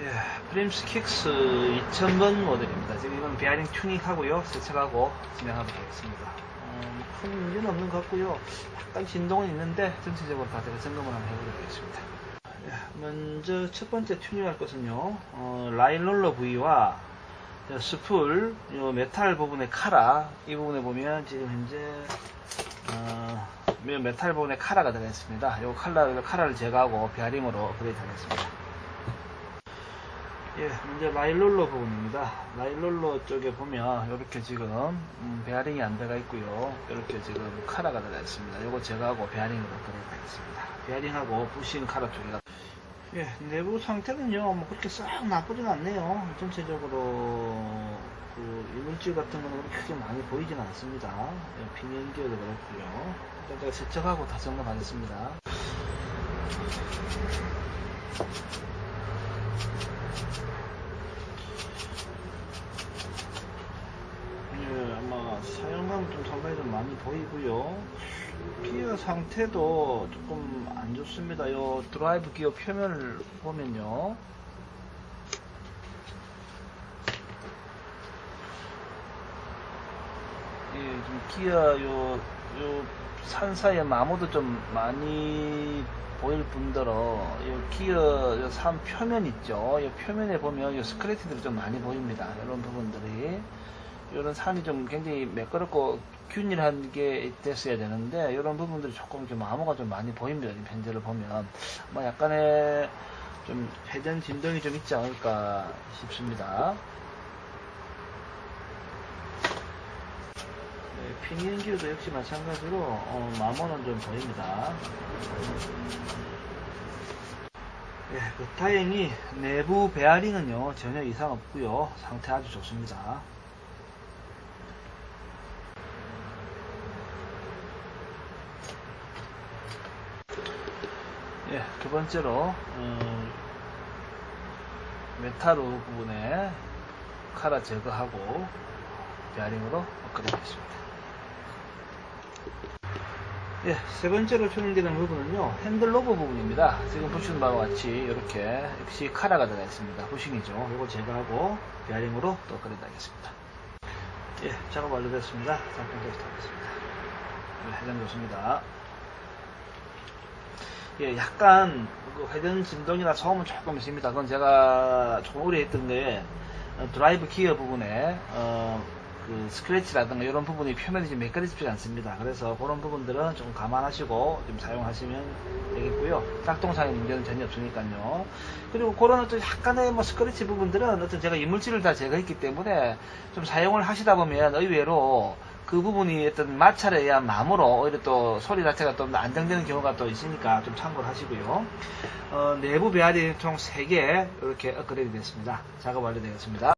예, 프림스 킥스 2000번 모델입니다. 지금 이건 베어링 튜닝하고요. 세척하고 진행하도록 하겠습니다. 어, 뭐큰 문제는 없는 것 같고요. 약간 진동은 있는데 전체적으로 다 제가 점검을 한번 해보도록 하겠습니다. 예, 먼저 첫 번째 튜닝할 것은요. 어, 라인 롤러 부위와 저 스풀, 요 메탈 부분의 카라 이 부분에 보면 지금 현재 어, 요 메탈 부분에 카라가 들어가 있습니다. 요 칼라를 카라를 제거하고 베어링으로 업그레이드 하겠습니다. 예, 이제 라일롤러 부분입니다. 라일롤러 쪽에 보면 이렇게 지금 음, 베어링이 안 들어가 있고요. 이렇게 지금 카라가 들어가 있습니다. 이거 제거하고 베어링으로 업그레이드 하겠습니다. 베어링하고 부신 카라 두 개가 예, 내부 상태는요, 뭐 그렇게 싹 나쁘진 않네요. 전체적으로 그 이물질 같은 거는 그렇게 많이 보이진 않습니다. 예, 비닐기어도 그렇고요. 일단 제가 세척하고 다 점검하겠습니다. 예, 아마 사용감 좀 상당히 좀 많이 보이고요. 기어 상태도 조금 안 좋습니다. 요 드라이브 기어 표면을 보면요. 예, 좀 기어 요, 요 산 사이에 마모도 좀 많이 보일 뿐더러 요 기어 요산 표면 있죠. 요 표면에 보면 요 스크래치들이 좀 많이 보입니다. 이런 부분들이 이런 산이 좀 굉장히 매끄럽고 균일한 게 됐어야 되는데 이런 부분들이 조금 좀 암호가 좀 많이 보입니다. 이 편지를 보면 뭐 약간의 좀 회전 진동이 좀 있지 않을까 싶습니다. 네, 피니엔기도 역시 마찬가지로 어, 마모는 좀 보입니다. 예, 그 다행히 내부 베어링은요 전혀 이상 없고요 상태 아주 좋습니다. 예, 두 번째로 음, 메탈로 부분에 카라 제거하고 베어링으로 업그레이드했습니다. 예, 세 번째로 튜닝되는 부분은요 핸들 로브 부분입니다. 지금 보시는 바와 같이 이렇게 역시 카라가 들어가 있습니다. 부싱이죠. 이거 제거하고 베어링으로 또 업그레이드하겠습니다. 예, 작업 완료됐습니다. 상품 테스트 하겠습니다. 네, 해장 좋습니다. 예, 약간 그 회전 진동이나 소음은 조금 있습니다. 그건 제가 조금 의뢰했던 게 어, 드라이브 기어 부분에 어, 그 스크래치라든가 이런 부분이 표면이 좀 매끄러지지 않습니다. 그래서 그런 부분들은 조금 감안하시고 좀 사용하시면 되겠고요. 작동상의 문제는 전혀 없으니까요. 그리고 그런 어떤 약간의 뭐 스크래치 부분들은 어떤 제가 이물질을 다 제거했기 때문에 좀 사용을 하시다 보면 의외로 그 부분이 어떤 마찰에 의한 마모로 오히려 또 소리 자체가 좀 안정되는 경우가 또 있으니까 좀 참고를 하시고요. 어, 내부 배아리 총 3개 이렇게 업그레이드 됐습니다. 작업 완료되었습니다.